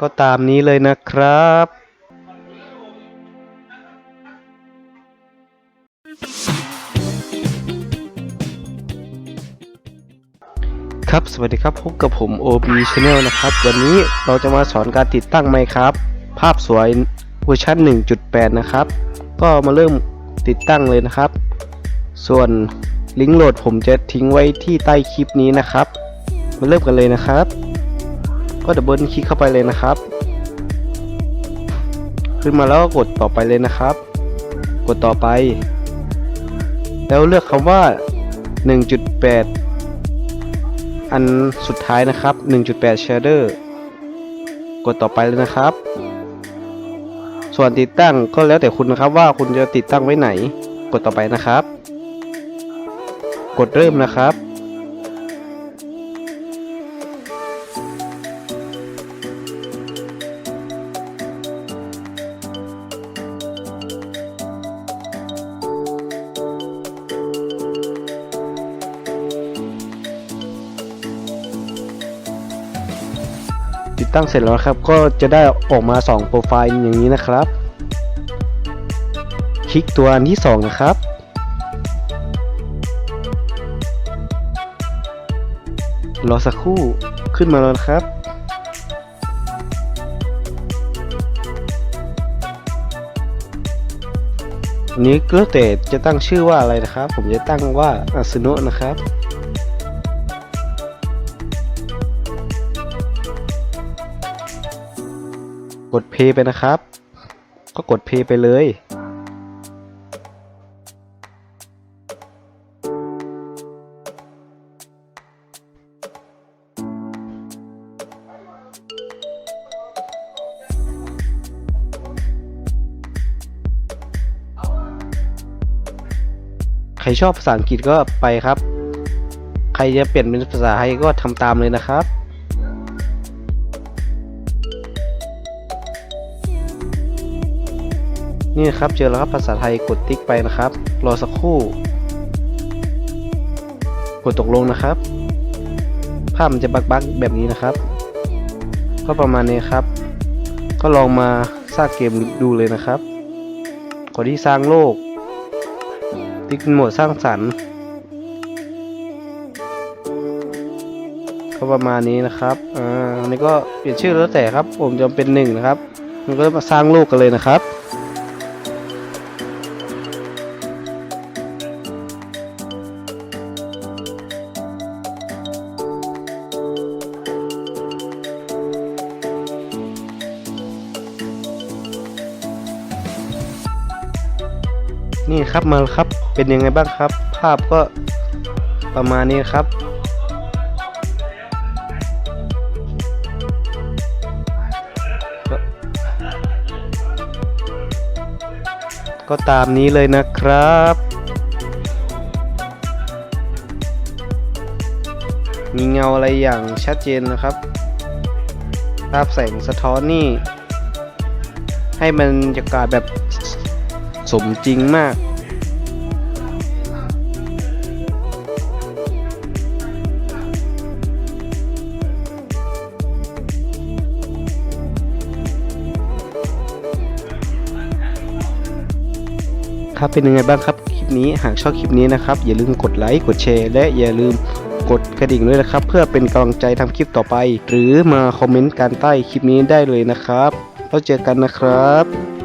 ก็ตามนี้เลยนะครับ ครับสวัสดีครับพบกับผม OB Channel นะครับ วันนี้เราจะมาสอนการติดตั้งไมค์ครับ ภาพสวยเวอร์ชัน1.8 นะครับ ก็มาเริ่มติดตั้งเลยนะครับ ส่วนลิงก์โหลดผมจะทิ้งไว้ที่ใต้คลิปนี้นะครับ มาเริ่มกันเลยนะครับ ก็ดับเบิลคลิกเข้าไปเลยนะครับ ขึ้นมาแล้วก็กดต่อไปเลยนะครับ กดต่อไป แล้วเลือกคำว่า 1.8 อันสุดท้ายนะครับ 1.8 shader กดต่อไปเลยนะครับ ส่วนติดตั้งก็แล้วแต่คุณนะครับว่าคุณจะติดตั้งไว้ไหน กดต่อไปนะครับ กดเริ่มนะครับ ติดตั้งเสร็จแล้วครับ ก็จะได้ออกมา 2 โปรไฟล์อย่างนี้นะครับ คลิกตัวอันที่ 2 นะครับ รอสักครู่ขึ้นมาแล้วครับ อันนี้ก็แล้วแต่จะตั้งชื่อว่าอะไรนะครับ ผมจะตั้งว่าอาสนุนะครับ กดเพย์ไปนะครับ ก็กดเพย์ไปเลย ใครชอบภาษาอังกฤษก็ไปครับ ใครจะเปลี่ยนเป็นภาษาไทยก็ทำตามเลยนะครับ นี่ครับเจอแล้วครับภาษาไทยกดติ๊กไปนะครับ รอสักครู่ กดตกลงนะครับ ภาพมันจะบักๆแบบนี้นะครับ ก็ประมาณนี้ครับ ก็ลองมาสร้างเกมดูเลยนะครับกดที่สร้างโลก ติ๊กโหมดสร้างสรรค์ก็ประมาณนี้นะครับอ่าอันนี้ก็เปลี่ยนชื่อแล้วแต่ครับ ผมจะเป็นหนึ่งนะครับ มันก็มาสร้างโลกกันเลยนะครับ นี่ครับมาครับเป็นยังไงบ้างครับ ภาพก็ประมาณนี้ครับก็ก็ตามนี้เลยนะครับ มีเงาอะไรอย่างชัดเจนนะครับ ภาพแสงสะท้อนนี่ ให้มันบรรยากาศแบบ สมจริงมาก ครับเป็นยังไงบ้างครับคลิปนี้หากชอบคลิปนี้นะครับ อย่าลืมกดไลค์กดแชร์ และอย่าลืมกดกระดิ่งด้วยนะครับ เพื่อเป็นกำลังใจทำคลิปต่อไป หรือมาคอมเมนต์การใต้คลิปนี้ได้เลยนะครับ แล้วเจอกันนะครับ